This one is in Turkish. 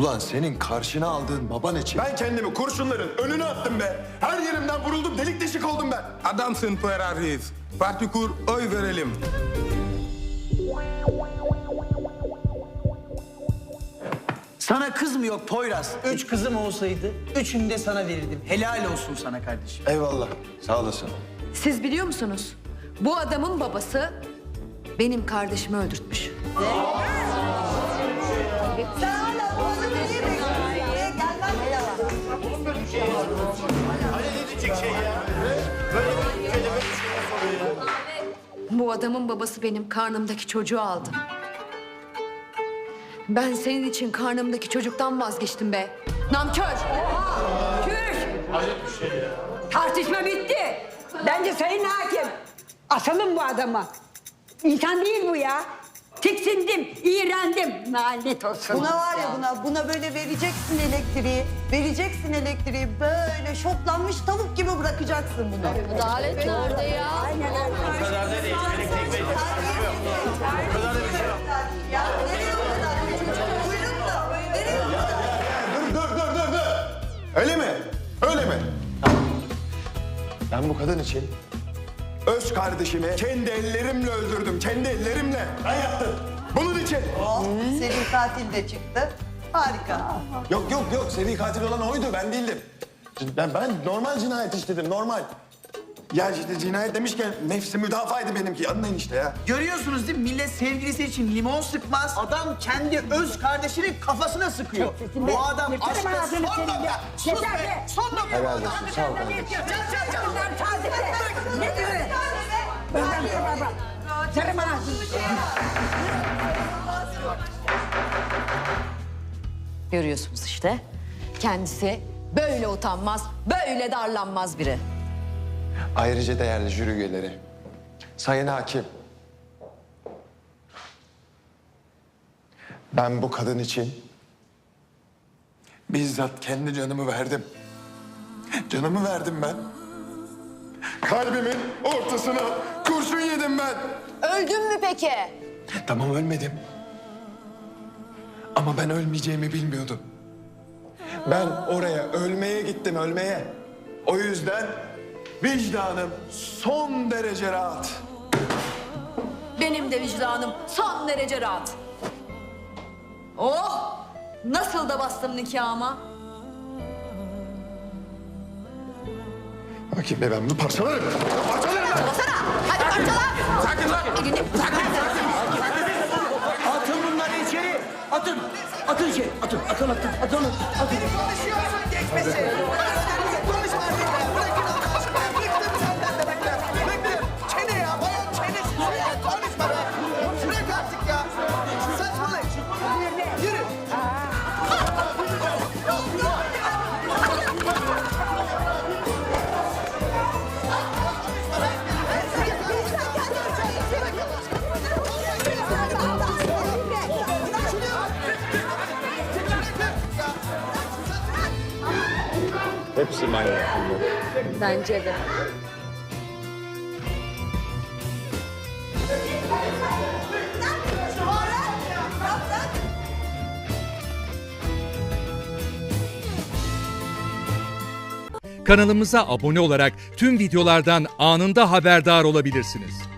Ulan senin karşına aldığın baban için ben kendimi kurşunların önüne attım be. Her yerimden vuruldum, delik deşik oldum ben. Adamsın Poyraz Reis. Parti kur, oy verelim. Sana kız mı yok Poyraz? Üç kızım olsaydı üçünü de sana verirdim. Helal olsun sana kardeşim. Eyvallah, sağ olasın. Siz biliyor musunuz? Bu adamın babası benim kardeşimi öldürtmüş. Bu adamın babası benim karnımdaki çocuğu aldı. Ben senin için karnımdaki çocuktan vazgeçtim be. Namkör! Kür! Tartışma bitti. Bence sayın hakim. Asalım bu adamı. İnsan değil bu ya. Tiksindim, iğrendim. Lanet olsun. Buna var ya buna, buna böyle vereceksin elektriği. Vereceksin elektriği böyle şoklanmış tavuk gibi bırakacaksın bunu. Adalet orada ya. Aynen öyle. Ya nereye o kadar? Buyurun da, nereye o kadar? Dur, dur, dur, dur, dur. Öyle mi? Öyle mi? Ben bu kadın için öz kardeşimi kendi ellerimle öldürdüm. Kendi ellerimle. Ben yaptım. Bunun için. Oh, seri katil de çıktı. Harika. Yok yok yok seri katil olan oydu ben değildim. Ben, ben normal cinayet işledim normal. Ya işte cinayet demişken nefsi müdafaydı benimki anlayın işte ya. Görüyorsunuz değil mi? Millet sevgilisi için limon sıkmaz. Adam kendi öz kardeşinin kafasına sıkıyor. Bu adam Yeter aşkta son senin nokta. ya. Sus Yeter be. be. Son nokta. Helal olsun sağ ol kardeşim. Bunlar taze. Ne diyor? Bundan sonra bak. Sarım ağzını. Görüyorsunuz işte. Kendisi böyle utanmaz, böyle darlanmaz biri. Ayrıca değerli jüri üyeleri, sayın hakim. Ben bu kadın için bizzat kendi canımı verdim. Canımı verdim ben. Kalbimin ortasına kurşun yedim ben. Öldün mü peki? Tamam ölmedim. Ama ben ölmeyeceğimi bilmiyordum. Ben oraya ölmeye gittim ölmeye. O yüzden vicdanım son derece rahat. Benim de vicdanım son derece rahat. Oh! Nasıl da bastım nikahıma. Bakayım be ben bunu parçalarım. Parçalarım ben. Basana! Hadi parçala! Sakin lan. Elini Atın bunları içeri. Atın. Atın içeri. Atın. Atın atın. Atın. atın. Konuşuyorsun geçmesin. Konuşma Hepsi manyak bunlar. Bence de. Kanalımıza abone olarak tüm videolardan anında haberdar olabilirsiniz.